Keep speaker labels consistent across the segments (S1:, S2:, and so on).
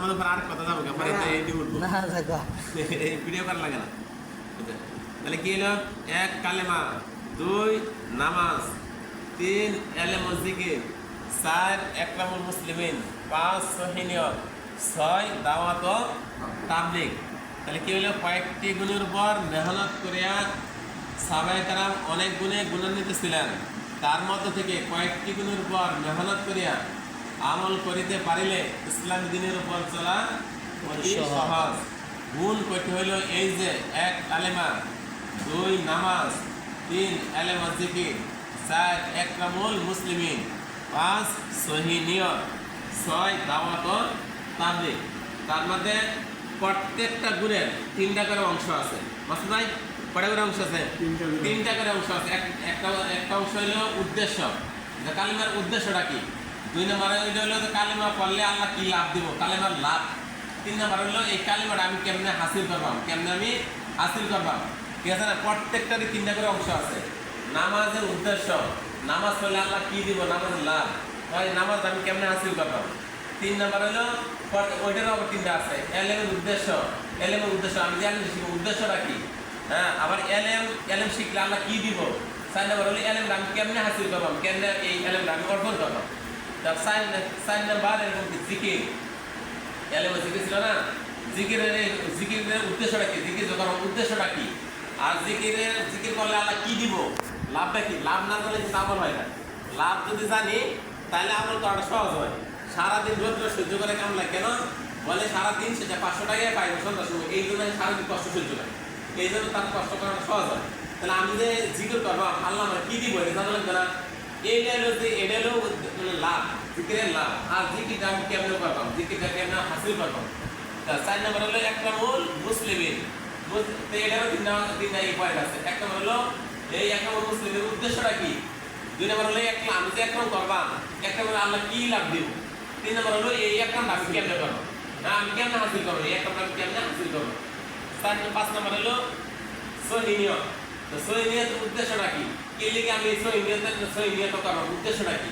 S1: মধ্যে পরে আর কথা যাব পরে তো এইটি উঠবো। এই ভিডিও করার লাগে না। তাহলে কি হলো? এক কালেমা দুই নামাজ তিন এলেম ও জিকির চার একরামুল মুসলিমিন পাঁচ সহিনিয়ত ছয় দাওয়াত ও তাবলিগ। তাহলে কি হলো? কয়েকটি গুণের উপর মেহনত করিয়া সাবাই কারাম অনেক গুণে গুণান্বিত ছিলেন। তার মধ্যে থেকে কয়েকটি গুণের উপর মেহনত করিয়া আমল করিতে পারিলে ইসলাম দিনের উপর চলা অতি
S2: সহজ।
S1: গুণ কয়টি হইল এই যে এক আলেমা দুই নামাজ তিন এলেমা জিকির চার একরামুল মুসলিমিন পাঁচ সহি নিয়ত ছয় দাওয়াত ও তাবলিগ। তার মধ্যে প্রত্যেকটা গুণের তিনটা করে অংশ আছে। মাসুদ ভাই কটা করে অংশ আছে?
S3: তিনটা করে।
S1: অংশ আছে। একটা একটা অংশ হইল উদ্দেশ্য। যে কালিমার উদ্দেশ্যটা কি? দুই নম্বরে ওইটা হলো যে কালিমা পড়লে আল্লাহ কি লাভ দিব? কালিমার লাভ। তিন নম্বর হলো এই কালিমাটা আমি কেমনে হাসিল করবাম? কেমনে আমি হাসিল করবাম? ঠিক আছে না? প্রত্যেকটারই তিনটা করে অংশ আছে। নামাজের উদ্দেশ্য, নামাজ পড়লে আল্লাহ কি দিব? নামাজের লাভ। হয় নামাজ আমি কেমনে হাসিল করবাম? তিন নম্বর হলো ওইটারও আবার তিনটা আছে। এলেমের উদ্দেশ্য। এলেমের উদ্দেশ্য, আমি জানি শিখব। উদ্দেশ্যটা কি? হ্যাঁ আবার এলেম এলেম শিখলে আল্লাহ কি দিব? চার নম্বর হলো এলেম আমি কেমনে হাসিল করবাম? কেমনে এই এলেমটা আমি অর্জন করবাম? তার চার চার নম্বর এরকম জিকির? এলেম জিকির ছিল না? জিকিরের এই- জিকিরের উদ্দেশ্যটা কি? জিকির যখন উদ্দেশ্যটা কি? আর জিকিরের জিকির করলে আল্লাহ কি দিব? লাভটা কি? লাভ না করলে কিন্তু আমল হয় না। লাভ যদি জানি, তাহলে আমল করাটা সহজ হয়। সারাদিন রোদ্র সহ্য করে কেমন লাগে? কেন? বলে সারাদিন সেটা পাঁচশো টাকায় পাই সন্ধ্যার সময় এই জন্য সারাদিন কষ্ট সহ্য করি। এই জন্য তার কষ্ট করাটা সহজ হয়। তাহলে আমি যে জিকির করব, আল্লাহ আমার কি দিব? এটা জানা লাগবে না? এইটা হলো যে এটা লাভ, জিকিরের লাভ। আর জিকিরটা আমি কেমনে করবাম জিকিরটা কেমনে হাসিল করবাম তা চার নম্বর হলো একটা মূল মুসলিমের মুস- তো এটারও তিনটা তিনটা এই পয়েন্ট আছে। এক নম্বর হলো, এই এক নম্বর মুসলিমের উদ্দেশ্যটা কি? দুই নম্বর হলো, এক আমি যে এক নম্বর করবাম এক নম্বর আল্লাহ কি লাভ দিব তিন নম্বর হলো, এই এক নম্বর আমি কেমনে করব না আমি কেমনে হাসিল করব এই এক নম্বর আমি কেমনে হাসিল করব চার নম্বর পাঁচ নম্বর হলো সহিনীয় তো সহিনীয়তের উদ্দেশ্যটা কি? কি লিখে আমি সহিনীয়তের সহিনীয়ত করব উদ্দেশ্যটা কি?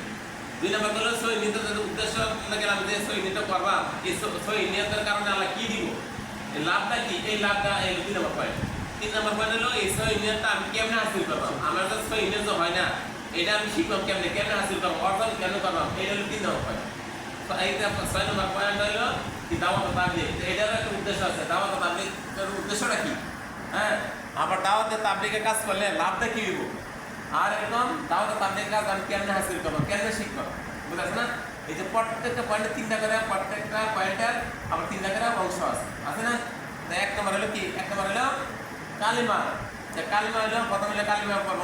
S1: দুই নম্বর হলো সহিনীয়তের উদ্দেশ্য গেলাম যে সহিনীয়ত করবা এই সহিনীয়তের কারণে আল্লাহ কি দিব? এই লাভটা কি? এই লাভটা এই দুই নম্বর পয়েন্ট তিন নম্বর পয়েন্ট হলো এই সহিনীয়তটা আমি কেমনে হাসিল করব আমার তো সহিনীয়ত হয় না। এটা আমি শিখলাম কেমনে? কেমনে হাসিল করব অর্জন কেন করব এটা হলো তিন নম্বর পয়েন্ট তো এই ছয় নম্বর পয়েন্ট হলো কি দাওয়াত তাবলিগ? এটারও একটা উদ্দেশ্য আছে। দাওয়াত তাবলিগের উদ্দেশ্যটা কি? হ্যাঁ? আবার দাওয়াতে তাবলিগের কাজ করলে লাভটা কি হইব? আর এরকম দাওয়াতে তাবলিগের কাজ আমি কেমনে হাসিল করব কেমনে শিখব বুঝতে না? এই যে প্রত্যেকটা পয়েন্টে তিনটা করে, প্রত্যেকটা পয়েন্টের আবার তিনটা করে অংশ আছে। আছে না? তো এক নম্বর হলো কি? এক নম্বর হলো কালিমা। যে কালিমা হলো, প্রথম হলো কালিমা পড়ব।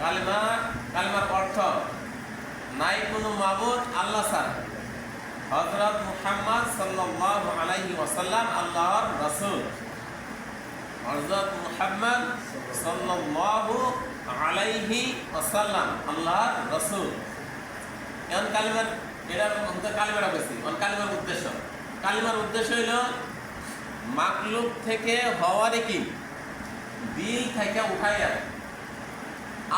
S1: কালিমা, কালিমার অর্থ, নাই কোনো মাবুদ, আল্লাহ ছাড়া। হযরত মুহাম্মদ সাল্লাল্লাহু আলাইহি ওয়াসাল্লাম আল্লাহর রাসূল। হযরত মুহাম্মদ সাল্লাল্লাহু আলাইহি ওয়াসাল্লাম আল্লাহর রাসূল। এখন কালিমার, এটা হতে কালিমাটা বেশি কালিমার উদ্দেশ্য। কালিমার উদ্দেশ্য হইল, মাকলুক থেকে হওয়ারে কি? দিল থেকে উঠাইয়া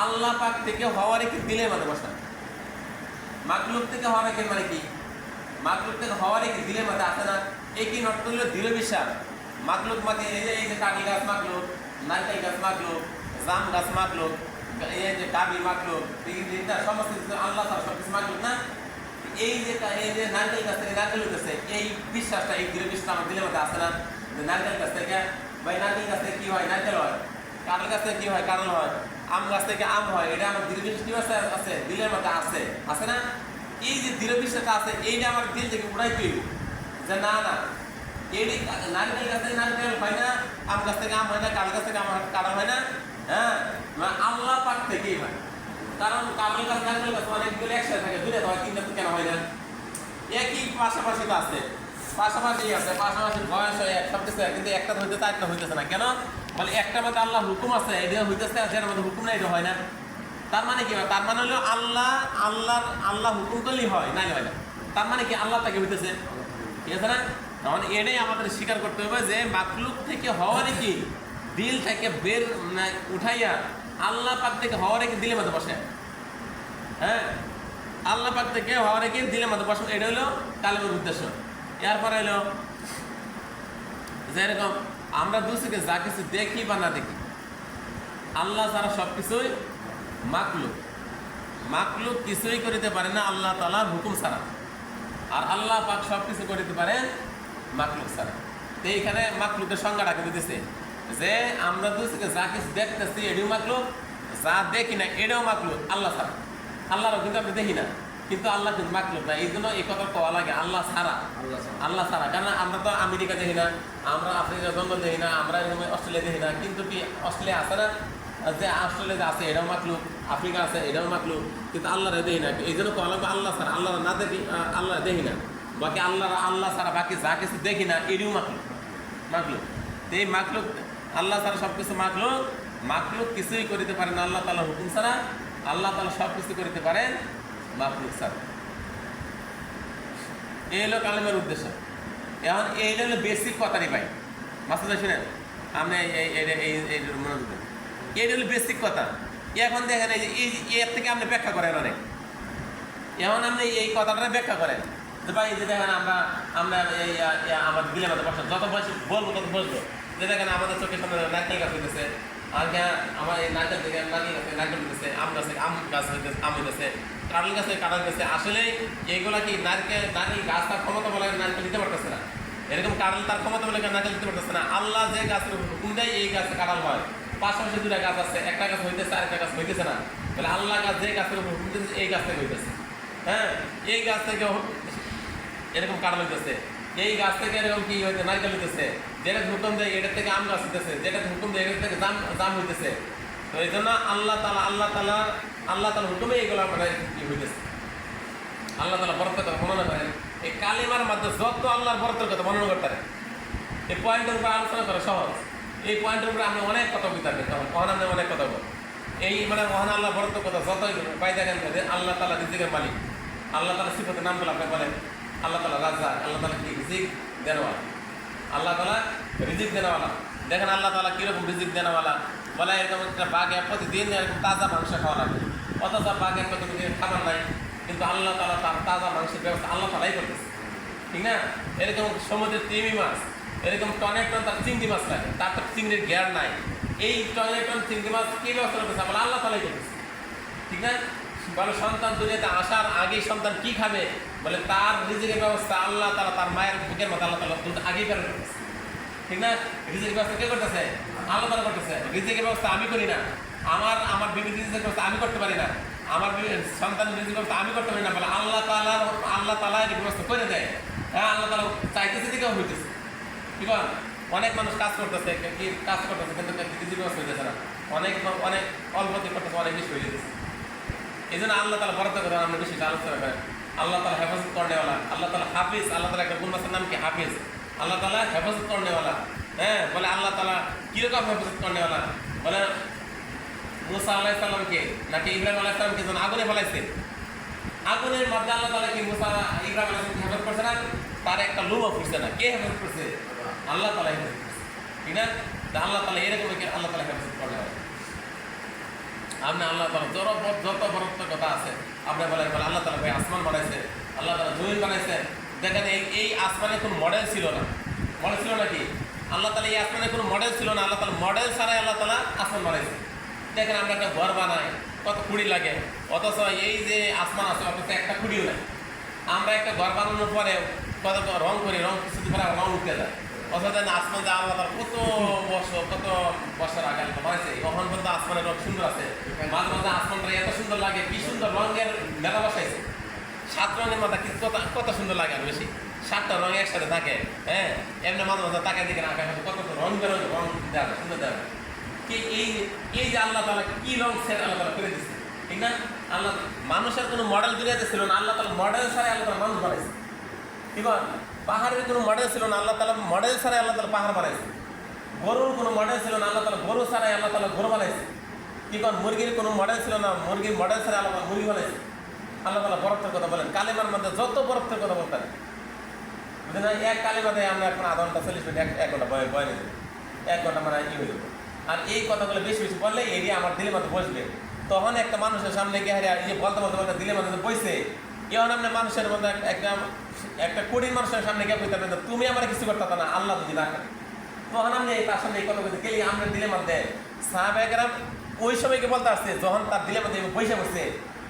S1: আল্লাহ পাক থেকে হওয়ারে কি? দিলের মধ্যে বসা মাকলুক থেকে হওয়ারে কি মানে কি? মাকলুক থেকে হওয়ারে কি দিলের মধ্যে আসে না? এই কি নট করলে দৃঢ় বিশ্বাস? মাকলুক মানে এই যে এই যে কাকি গাছ মাকলুক, নারকেল গাছ মাকলুক, জাম গাছ মাকলুক, এই যে কাবি মাকলুক সমস্ত আল্লাহ সব কিছু মাকলুক না? এই যে এই যে নারকেল গাছ থেকে নারকেল হইতেছে এই বিশ্বাসটা, এই দৃঢ় বিশ্বাস আমার দিলের মধ্যে আসে না? যে নারকেল গাছ থেকে, ভাই নারকেল গাছ থেকে কি হয়? নারকেল হয়। কাঁঠাল গাছ থেকে কি হয়? কাঁঠাল হয়। আম গাছ থেকে আম হয়। এটা আমার কি আছে আছে দিলের মধ্যে আছে। আছে না? এই যে দৃঢ় বিশ্বাসটা আছে, এইটা আমার দিল থেকে উড়াই তুই যে না না এই নারকেল গাছ থেকে হয় না আম গাছ থেকে আম হয় না কাঁঠাল গাছ থেকে আমার কাঁঠাল হয় না হ্যাঁ? মানে আল্লাহ পাক থেকেই হয়। কারণ কাঁঠাল গাছ নারকেল গাছ অনেকগুলো একসাথে থাকে, দূরে হয় তিনটা তো কেন হয় না? একই পাশাপাশি তো আছে। পাশাপাশি আছে, পাশাপাশি বয়স হয় এক সব কিছু কিন্তু একটা হইতেছে একটা হইতেছে না। কেন? বলে একটা মধ্যে আল্লাহ হুকুম আছে এটা হইতেছে, আর যেটার মধ্যে হুকুম নাই, এটা হয় না। তার মানে কি হয়? তার মানে হলো আল্লাহ, আল্লাহর, আল্লাহ হুকুম করলেই হয়, নাই হয় তার মানে কি আল্লাহ তাকে হইতেছে ঠিক আছে না? তখন এটাই আমাদের স্বীকার করতে হবে যে মাকলুক থেকে হওয়ারই কি দিল থেকে বের মানে উঠাইয়া আল্লাহ পাক থেকে হওয়া কি দিলে মধ্যে বসে। হ্যাঁ? আল্লাহ পাক থেকে হওয়া কি দিলে মধ্যে বসে। এটা হলো কালেমের উদ্দেশ্য। এরপরে হলো, যেরকম আমরা দুসিকে যা কিছু দেখি বা না দেখি, আল্লাহ ছাড়া সব কিছুই মাকলুক। মাকলুক কিছুই করিতে পারে না আল্লাহ তালার হুকুম ছাড়া। আর আল্লাহ পাক সব কিছু করিতে পারে মাকলুক ছাড়া। তো এইখানে মাকলুকের সংজ্ঞাটাকে দিতেছে যে আমরা দুসিকে যা কিছু দেখতেছি এটাও মাকলুক যা দেখি না এটাও মাকলুক আল্লাহ ছাড়া। আল্লাহরও কিন্তু আমরা দেখি না কিন্তু আল্লাহ কিন্তু মাকলুক না এই জন্য এই কথা কওয়া লাগে আল্লাহ ছাড়া।
S2: আল্লাহ ছাড়া।
S1: আল্লাহ ছাড়া কারণ আমরা তো আমেরিকা দেখি না আমরা আফ্রিকা জঙ্গল দেখি না আমরা অস্ট্রেলিয়া দেখি না কিন্তু কি অস্ট্রেলিয়া আছে না? যে অস্ট্রেলিয়াতে আছে এটাও মাকলুক আফ্রিকা আছে এটাও মাকলুক কিন্তু আল্লাহরে দেখি না। এই জন্য লাগবে আল্লাহ ছাড়া আল্লাহ না দেখি আল্লাহ দেখি না। বাকি আল্লাহ আল্লাহ ছাড়া বাকি যা কিছু দেখি না এটিও মাকলুক মাকলুক তো এই মাকলুক আল্লাহ ছাড়া সব কিছু মাকলুক মাকলুক কিছুই করিতে পারে না, আল্লাহ তালা হুকুম ছাড়া, আল্লাহ তালা সব কিছু করিতে পারেন মাকলুক ছাড়া। এই হলো কালেমের উদ্দেশ্য। এখন এই হলো বেসিক কথারই ভাই। মাস্টার শুনেন, আপনি এই এই এই এই মনোযোগ দেন। এইটা হলো বেসিক কথা। এখন দেখেন এই যে, এই এর থেকে আপনি ব্যাখ্যা করেন অনেক। এখন আপনি এই কথাটা ব্যাখ্যা করেন। যে ভাই যে দেখেন আমরা আমরা এই আমার দিলে মতো বসে যত বয়স বলব, তত বসবো। যে দেখেন আমাদের চোখের সামনে নারকেল গাছ হইতেছে। আর হ্যাঁ আমার এই নারকেল থেকে নারকেল গাছে নারকেল হইতেছে আম গাছে আম গাছ হইতেছে আম হইতেছে, কাঁঠাল গাছে কাঁঠাল গেছে আসলে এইগুলা কি নারকেল নারকেল গাছ তার ক্ষমতা বলে নারকেল দিতে পারতেছে না। এরকম কাঁঠাল তার ক্ষমতা বলে নারকেল দিতে পারতেছে না? আল্লাহ যে গাছের হুকুম দেয়, এই গাছে কাঁঠাল হয়। পাশাপাশি দুটা গাছ আছে, একটা গাছ হইতেছে, আরেকটা গাছ হইতেছে না। বলে আল্লাহ গাছ যে গাছের উপর হুকুম দিতেছে এই গাছ থেকে হইতেছে। হ্যাঁ? এই গাছ থেকে এরকম কাঁঠাল হইতেছে। এই গাছ থেকে এরকম কি হইতে নারকেল হইতেছে। যেটা হুকুম দেয় এটা থেকে আম গাছ হইতেছে। যেটা হুকুম দেয় এটা থেকে জাম জাম হইতেছে। তো এই জন্য আল্লাহ তালা আল্লাহ তালা আল্লাহ তালা হুকুমে এইগুলো মানে কি হইতেছে। আল্লাহ তালা বরফের কথা বর্ণনা করেন এই কালিমার মাধ্যমে যত আল্লাহর বরফের কথা বর্ণনা করতে পারে এই পয়েন্টের উপরে আলোচনা করা সহজ। এই পয়েন্টের উপরে আমরা অনেক কথা পারি তখন মহান আমি অনেক কথা বল। এই মানে মহান আল্লাহ বরফের কথা যতই পাই দেখেন যে আল্লাহ তালা রিজিকের মালিক। আল্লাহ তালা সিফতের নামগুলো আপনি বলেন। আল্লাহ তালা রাজা আল্লাহ তালা কি রিজিক দেনওয়ালা? আল্লাহ তালা রিজিক দেনওয়ালা। দেখেন আল্লাহ তালা কীরকম রিজিক দেনওয়ালা? বলে এরকম একটা বাঘে প্রতিদিন এরকম তাজা মাংস খাওয়া লাগে। অথচ বাঘের কত খাবার নাই, কিন্তু আল্লাহ তালা তার তাজা মাংসের ব্যবস্থা আল্লাহ তালাই করতেছে। ঠিক না? এরকম সমুদ্রের তিমি মাছ এরকম টনের টন তার চিংড়ি মাছ লাগে তার তো চিংড়ির গ্যার নাই। এই টনের টন চিংড়ি মাছ কে ব্যবস্থা করতেছে? বলে আল্লাহ তালাই করতেছে। ঠিক না? বলে সন্তান দুনিয়াতে আসার আগেই সন্তান কি খাবে? বলে তার রিজিকের ব্যবস্থা আল্লাহ তালা তার মায়ের বুকের মতো আল্লাহ তালা দুধ আগেই করতেছে ঠিক না? রিজিকের ব্যবস্থা কে করতেছে? আল্লাহ তালা করতেছে। রিজিকের ব্যবস্থা আমি করি না। আমার আমার বিবি রিজিকের ব্যবস্থা আমি করতে পারি না। আমার সন্তানের রিজিকের ব্যবস্থা আমি করতে পারি না। বলে আল্লাহ তালা আল্লাহ তালা এর ব্যবস্থা করে দেয়। হ্যাঁ আল্লাহ তালা চাইতেছে দিকেও হইতেছে। আছে অনেক মানুষ কাজ করতেছে কি কাজ করতেছে, কিন্তু ব্যবস্থা হইতেছে না। অনেক অনেক অল্পতে করতেছে, অনেক বেশি হয়ে যেতেছে এই জন্য আল্লাহ তালা বরাদ্দ করে আমরা বেশি আলোচনা করেন। আল্লাহ তালা হেফাজত করনেওয়ালা। আল্লাহ তালা হাফিজ, আল্লাহ তালা একটা গুণবাসের নাম কি? হাফিজ। আল্লাহ তালা হেফাজত করনেওয়ালা। হ্যাঁ বলে আল্লাহ তালা কীরকম হেফাজত করনেওয়ালা? বলে মুসা আল্লাহ সাল্লামকে নাকি ইব্রাহিম আলাহ সাল্লামকে যখন আগুনে ফেলাইছে? আগুনের মধ্যে আল্লাহ তালা কি মুসা ইব্রাহিম সাল্লামকে হেফাজত করছে না? তার একটা লুমও ফুটছে না। কে হেফাজত করছে? আল্লাহ তালা হেফাজত করছে। ঠিক না? আল্লাহ তালা এরকম আল্লাহ তালা হেফাজত করনেওয়ালা আপনি আল্লাহ তালা যত যত বরত্ব কথা আছে, আপনি বলেন বলে আল্লাহ তালা ভাই আসমান বানাইছে, আল্লাহ তালা জমিন বানাইছে। দেখেন, এই এই আসমানে কোনো মডেল ছিল না। মডেল ছিল নাকি? আল্লাহ তালা এই আসমানে কোনো মডেল ছিল না। আল্লাহ তালা মডেল ছাড়াই আল্লাহ তালা আসমান বানাইছে। দেখেন, আমরা একটা ঘর বানাই, কত কুড়ি লাগে। অথচ এই যে আসমান আছে, অথচ একটা কুড়িও নাই। আমরা একটা ঘর বানানোর পরে কত রং করি, রং কিছুদিন পরে রং উঠতে যায় অথচ আসমান যে আল্লাহ তালা কত বছর কত বছর আগে বানাইছে কখন পর্যন্ত আসমানের রং সুন্দর আছে। মাঝে মাঝে আসমানটা এত সুন্দর লাগে, কি সুন্দর রঙের মেলা বসাইছে। সাত রঙের মাথা কিন্তু কত কত সুন্দর লাগে আর বেশি। সাতটা রং একসাথে থাকে হ্যাঁ? এমনি মাঝে মাঝে তাকায় দিকে আঁকা কত রং বেরোয় রং দেওয়া সুন্দর দেওয়া কি এই এই যে আল্লাহ তালা কি রং সেট আল্লাহ তালা করে দিচ্ছে ঠিক না? আল্লাহ, মানুষের কোনো মডেল দুনিয়াতে ছিল না, আল্লাহ তালা মডেল ছাড়াই আল্লাহ তালা মানুষ বানাইছে। বল পাহাড়ের কোনো মডেল ছিল না আল্লাহ তালা মডেল ছাড়াই আল্লাহ তালা পাহাড় বানাইছে গরুর কোনো মডেল ছিল না আল্লাহ তালা গরু ছাড়াই আল্লাহ তালা গরু বানাইছে কি কন মুরগির কোনো মডেল ছিল না মুরগির মডেল ছাড়াই আল্লাহ মুরগি বানাইছে আল্লাহ তালা বরফের কথা বলেন কালেমার মধ্যে যত বরফের কথা বলতেন বুঝলেন এক কালেমাতে আমরা এখন আধা ঘণ্টা চল্লিশ মিনিট এক ঘণ্টা বয় বয় নিতে এক ঘণ্টা মানে ই হয়ে যাব আর এই কথাগুলো বেশি বেশি বললে এরিয়া আমার দিলে মতো বসবে তখন একটা মানুষের সামনে গিয়ে হারিয়ে এই যে বলতে বলতে বলতে দিলে মতো বসে কেমন আপনি মানুষের মধ্যে একটা- একটা কঠিন মানুষের সামনে গিয়ে কইতে পারবেন, তুমি আমার কিছু করতে না আল্লাহ যদি না তখন এই তার সামনে এই কথা বলতে গেলে আমরা দিলে মধ্যে সাহাবেগেরাম ওই সময়কে বলতে আসছে যখন তার দিলে মধ্যে বসে বসছে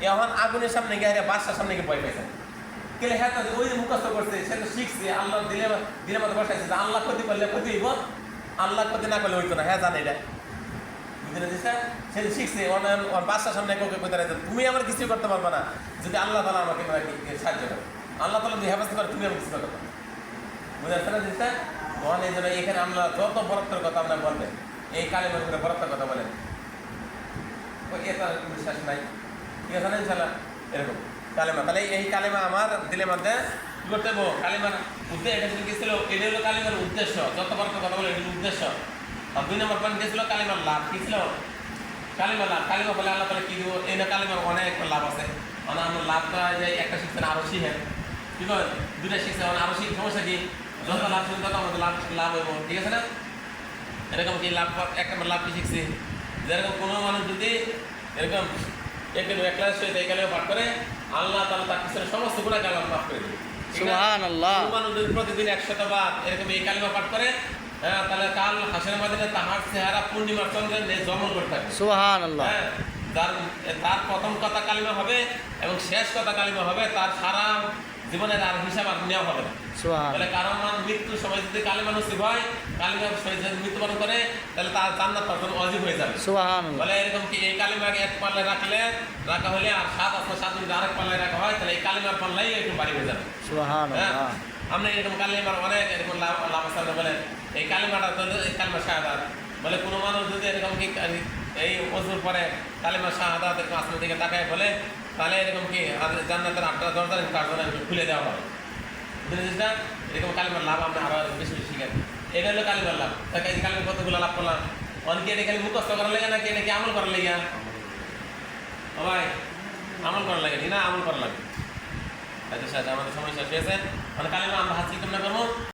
S1: এখন আগুনের সামনে গিয়ে বাদশার সামনে গিয়ে ভয় পাইছে কেলে হ্যাঁ ওই যে মুখস্থ করছে সে তো শিখছে আল্লাহ দিলে দিলে মতো বসাইছে আল্লাহ ক্ষতি করলে ক্ষতি হইব আল্লাহ ক্ষতি না করলে হইতো না। হ্যাঁ জানে এটা। সে শিখছে, ওর বাচ্চার সামনে কাউকে কইতে রাখছে, তুমি আমার কিছু করতে পারবে না, যদি আল্লাহ তালা আমাকে কি- কি সাহায্য করে। আল্লাহ তালা যদি হেফাজত করে, তুমি আমি কিছু না। বুঝতে পারছেন না স্যার এই জন্য এখানে আমরা যত বরত্বের কথা আমরা বলবেন, এই কালেমার উপরে বরত্বের কথা বলেন। বিশ্বাস নাই। ঠিক আছে না ইনশাল্লাহ এরকম। কালেমা। তাহলে এই কালেমা আমার দিলে মধ্যে কি করতে কালেমার উদ্দেশ্য এটা যদি গেছিল এটা হলো কালেমার উদ্দেশ্য। যত বার কথা বলে এটা উদ্দেশ্য। দুই নম্বর পয়েন্ট গেছিল কালেমার লাভ কি ছিল কালিমা লাভ কালিমা বলে আল্লাহ তালা কি দিব এই না কালিমার অনেক লাভ আছে মানে আমরা লাভটা যে একটা শিখছেন আরও শিখেন কি করেন দুইটা শিখছেন মানে আরও শিখ সমস্যা কি যত লাভ শুনতে তত আমাদের লাভ লাভ হইব ঠিক আছে না এরকম কি লাভ এক নম্বর লাভ কি শিখছি যেরকম কোনো মানুষ যদি এরকম একটু এক ক্লাস হয়ে এই কালেমা পাঠ করে আল্লাহ তালা তার পিছনে সমস্ত গুণা কালাম মাফ করে দেবে ঠিক আছে? প্রতিদিন একশত বার এরকম এই কালিমা পাঠ করে হ্যাঁ তাহলে কাল হাসের মাদিনে তাহার চেহারা পূর্ণিমার চন্দ্রের ন্যায় জমল করে থাকে
S2: সুহান আল্লাহ
S1: হ্যাঁ, তার তার প্রথম কথা কালিমা হবে এবং শেষ কথা কালিমা হবে তার সারা জীবনের আর হিসাব আর নেওয়া হবে না। তাহলে কারণ মান মৃত্যুর সময় যদি কালিমা নসিব হয় কালিমার মৃত্যুবরণ করে তাহলে তার জান্নাত তখন অজীব হয়ে যাবে। বলে এরকম কি এই কালিমাকে এক পাল্লায় রাখলে রাখা হলে আর সাত আপনার সাত যদি আরেক পাল্লায় রাখা হয় তাহলে এই কালিমার পাল্লাই একটু বাড়ি হয়ে যাবে। হ্যাঁ আমরা এরকম কালিমার অনেক এরকম লাভ লাভ বলেন এই কালিমাটা তো এই কালিমা শাহাদাত। বলে কোনো মানুষ যদি এরকম কি এই অজুর পরে কালিমা শাহাদাত এরকম আসলে দিকে তাকায় বলে, তাহলে এরকম কি জান্নাতের আটটা দরজা তার জন্য খুলে দেওয়া হয় না? এরকম কালিমার লাভ আমরা আরও বেশি বেশি শিখেন এটা হলো কালিমার লাভ। তাকে এই কালিমার কতগুলো লাভ করলাম? অনেকে এটা খালি মুখস্থ করার লেগে নাকি এটা কি আমল করার লেগে? ও ভাই, আমল করার লাগে না আমল করার লাগে। আচ্ছা আচ্ছা আমাদের সময় শেষ মানে কালিমা আমরা হাত চিন্তা করব?